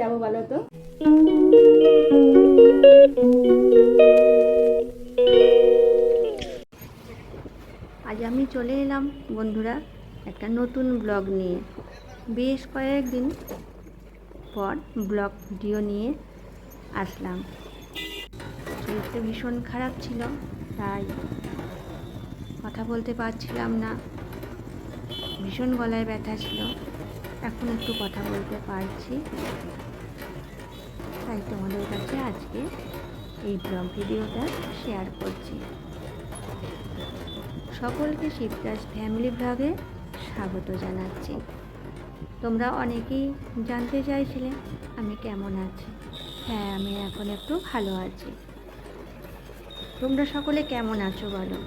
যাব বলো তো। আজ আমি চলে এলাম, বন্ধুরা, একটা নতুন ব্লগ নিয়ে। বেশ কয়েকদিন পর ব্লগ ভিডিও নিয়ে আসলাম। শরীরটা ভীষণ খারাপ ছিল, তাই কথা বলতে পারছিলাম না। ভীষণ গলায় ব্যথা ছিল। এখন একটু কথা বলতে পারছি। তাই তোমাদের কাছে আজকে এই ব্লগ ভিডিওটা শেয়ার করছি। সকলকে শিবরাজ ফ্যামিলি ব্লগে স্বাগত জানাচ্ছি। তোমরা অনেকেই জানতে চাইছিলে আমি কেমন আছি। হ্যাঁ আমি এখন একটু ভালো আছি। তোমরা সকলে কেমন আছো বলো?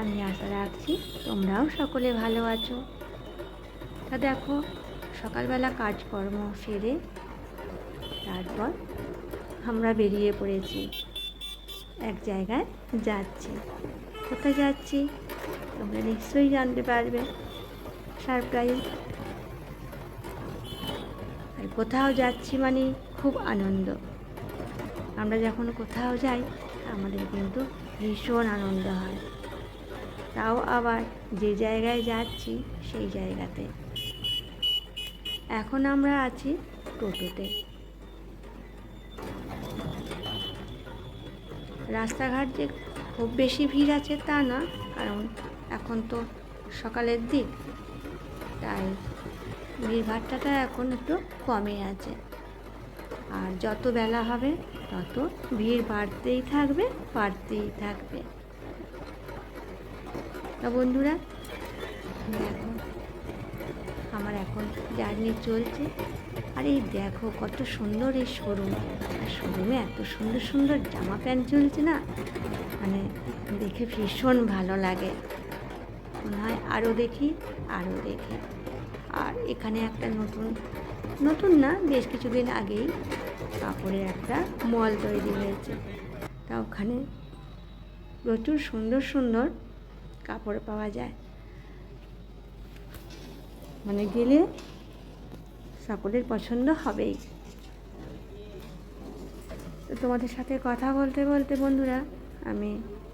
আমি আশা রাখছি তোমরাও সকলে ভালো আছো। তা দেখো, সকালবেলা কাজকর্ম সেরে তারপর আমরা বেরিয়ে পড়েছি। এক জায়গায় যাচ্ছি। কোথায় যাচ্ছি? তোমরা নিশ্চয়ই জানতে পারবে। সারপ্রাইজ। আর কোথাও যাচ্ছি মানে খুব আনন্দ। আমরা যখন কোথাও যাই, আমাদের কিন্তু ভীষণ আনন্দ হয়। তাও আবার যে জায়গায় যাচ্ছি, সেই জায়গাতে। এখন আমরা আছি টোটোতে। রাস্তাঘাট যে খুব বেশি ভিড় আছে তা না, কারণ এখন তো সকালের দিক, তাই ভিড়ভাট্টাটা এখন একটু কমে আছে। আর যত বেলা হবে, তত ভিড় বাড়তেই থাকবে বাড়তেই থাকবে। তা বন্ধুরা, দেখো আমার এখন জার্নি চলছে। আর এই দেখো কত সুন্দর এই শোরুম আর শোরুমে এত সুন্দর সুন্দর জামা প্যান্ট চলছে না? মানে দেখে ভীষণ ভালো লাগে। মনে হয় আরও দেখি আরও দেখি। আর এখানে একটা নতুন নতুন না, বেশ কিছুদিন আগেই কাপড়ের একটা মল তৈরি হয়েছে। তা ওখানে প্রচুর সুন্দর সুন্দর কাপড় পাওয়া যায়। মানে গেলে সকলের পছন্দ হবেই। তো তোমাদের সাথে কথা বলতে বলতে বন্ধুরা, আমি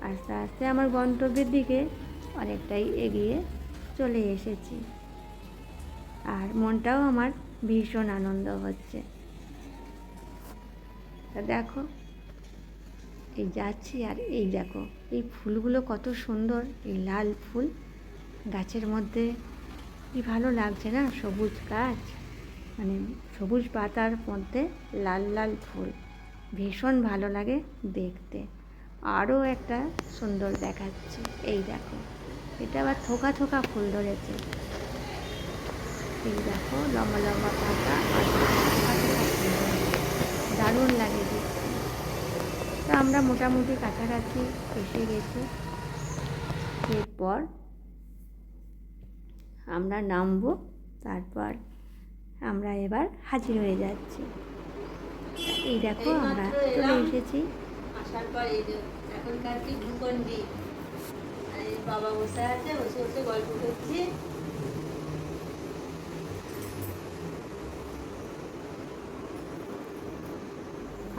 আস্তে আস্তে আমার গন্তব্যের দিকে অনেকটাই এগিয়ে চলে এসেছি। আর মনটাও আমার ভীষণ আনন্দ হচ্ছে। তা দেখো, এই যাচ্ছি আর এই দেখো, এই ফুলগুলো কত সুন্দর, এই লাল ফুল গাছের মধ্যে কি ভালো লাগছে না? সবুজ গাছ মানে সবুজ পাতার মধ্যে লাল লাল ফুল। ভীষণ ভালো লাগে দেখতে। আরও একটা সুন্দর দেখাচ্ছে। এই দেখো, এটা আবার থোকা থোকা ফুল ধরেছে। এই দেখো, লম্বা লম্বা পাতা দারুণ লাগে দেখতে। তো আমরা মোটামুটি কাছাকাছি এসে গেছি। এরপর আমরা নামবো তারপর আমরা এবার হাজির হয়ে যাচ্ছি। এই দেখো আমরা চলে এসেছি। আসার পর এই যে এখনকার কি ভূখণ্ডি। আর বাবা বসে আছে বসে বসে গল্প করছি।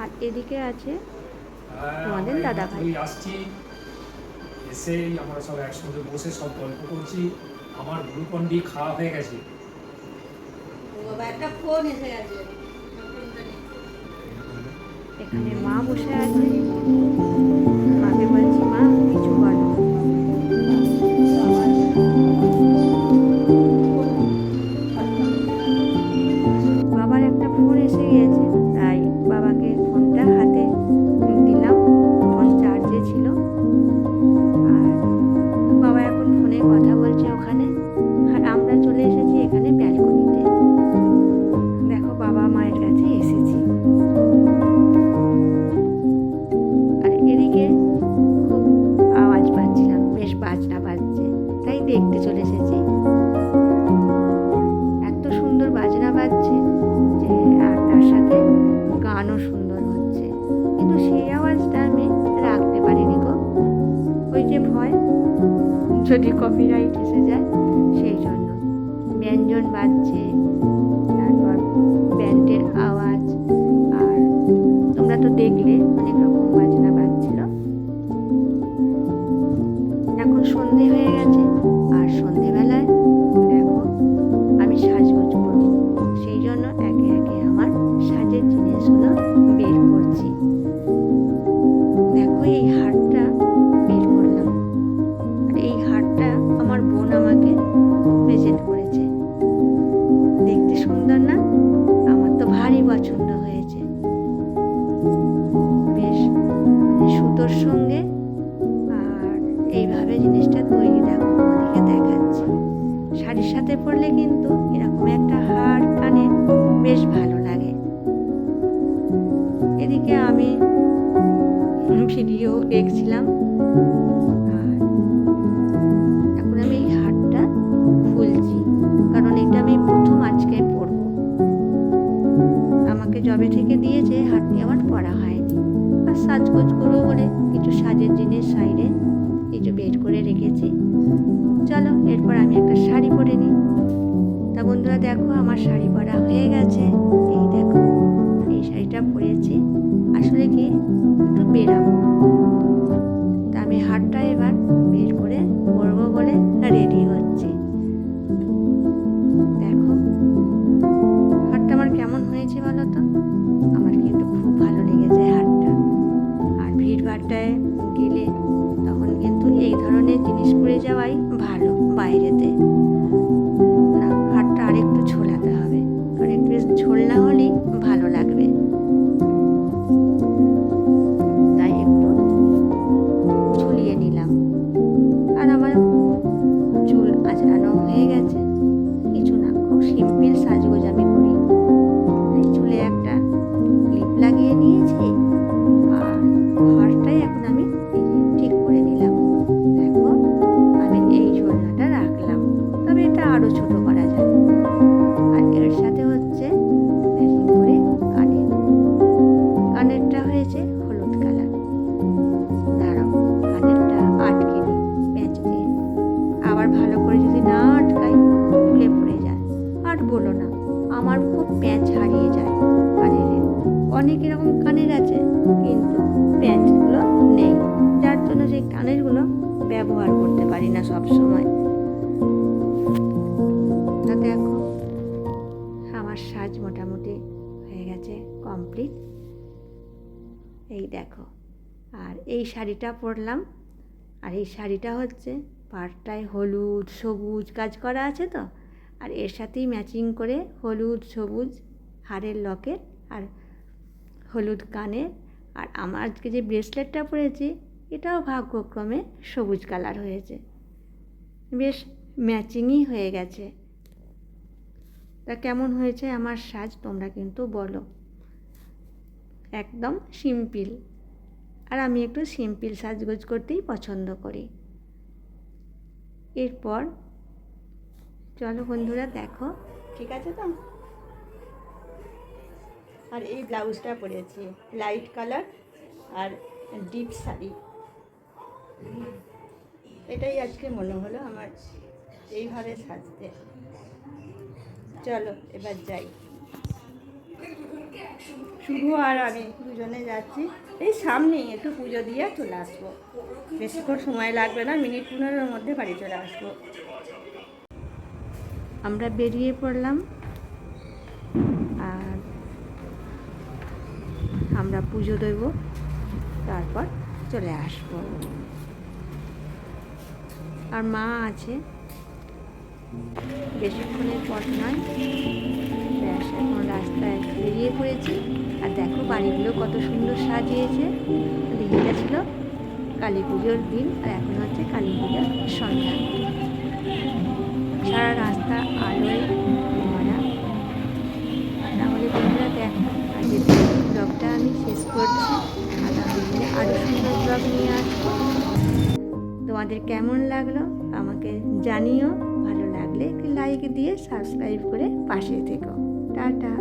আর এদিকে আছে হ্যাঁ, তোমাদের দাদা ভাই। আসছি। এসেই আমরা সব একসঙ্গে বসে সব গল্প করছি। আমার গ্লুকন্ডি খাওয়া হয়ে গেছে। একটা ফোন এসে গেছে। এখানে মা বসে আছে। যদি কপিরাইট এসে যায় সেই জন্য ব্যঞ্জন বাজছে। এদিকে আমি ভিডিও দেখছিলাম। আর এখন আমি এই হারটা খুলছি, কারণ এটা আমি প্রথম আজকে পরব। আমাকে জবে থেকে দিয়েছে হারটি আমার পরা হয়নি। আর সাজগোজ করব বলে কিছু সাজের জিনিস সাইডে কিছু বের করে রেখেছি। চলো, এরপর আমি একটা শাড়ি পরে নিই। তা বন্ধুরা দেখো, আমার শাড়ি পরা হয়ে গেছে। এই দেখো, এই শাড়িটা পরেছি। আসলে কি? একটু বেরাবো। তা আমি হারটা এবার বের করে পরবো বলে রেডি হচ্ছি। দেখো হাটটা আমার কেমন হয়েছে বলো তো? আমার কিন্তু খুব ভালো লেগেছে হারটা আর ভিড় ভাড়টায় গেলে তখন কিন্তু এই ধরনের জিনিস পরে যাওয়াই এই দেখো। আর এই শাড়িটা পরলাম। আর এই শাড়িটা হচ্ছে পাড়টায় হলুদ, সবুজ কাজ করা আছে তো? আর এর সাথেই ম্যাচিং করে হলুদ, সবুজ হাড়ের লকেট আর হলুদ কানের আর আমার আজকে যে ব্রেসলেটটা পরেছি, এটাও ভাগ্যক্রমে সবুজ কালার হয়েছে। বেশ ম্যাচিংই হয়ে গেছে। তা কেমন হয়েছে আমার সাজ তোমরা কিন্তু বলো। একদম সিম্পল। আর আমি একটু সিম্পল সাজগোজ করতেই পছন্দ করি। এরপর, চলো বন্ধুরা দেখো, ঠিক আছে তো? আর এই ব্লাউজটা পরেছি, লাইট কালার আর ডিপ শাড়ি। এটাই আজকে মনে হলো আমার এইভাবে সাজতে। চলো, এবার যাই। শুভ আর আমি দুজনে যাচ্ছি। এই সামনেই একটু পুজো দিয়ে চলে আসব। বেশিক্ষণ সময় লাগবে না, মিনিট পনেরোর মধ্যে বাড়ি চলে আসব। আমরা বেরিয়ে পড়লাম। আর আমরা পুজো দেব। তারপর চলে আসব। আর মা আছে। বেশিক্ষণের পথ নয়। রাস্তায় বেরিয়ে পড়েছি। আর দেখো বাড়িগুলো কত সুন্দর সাজিয়েছে। দিনটা ছিল কালী পুজোর দিন, আর এখন হচ্ছে কালী পুজোর সন্ধ্যা। সারা রাস্তা আলোয় ভরা। তাহলে বন্ধুরা দেখো, আজকের ব্লগটা আমি শেষ করছি। দিনে আরও সুন্দর ব্লগ নিয়ে আসব। তোমাদের কেমন লাগল আমাকে জানিও। ভালো লাগলে লাইক দিয়ে সাবস্ক্রাইব করে পাশে থেকো। টাটা।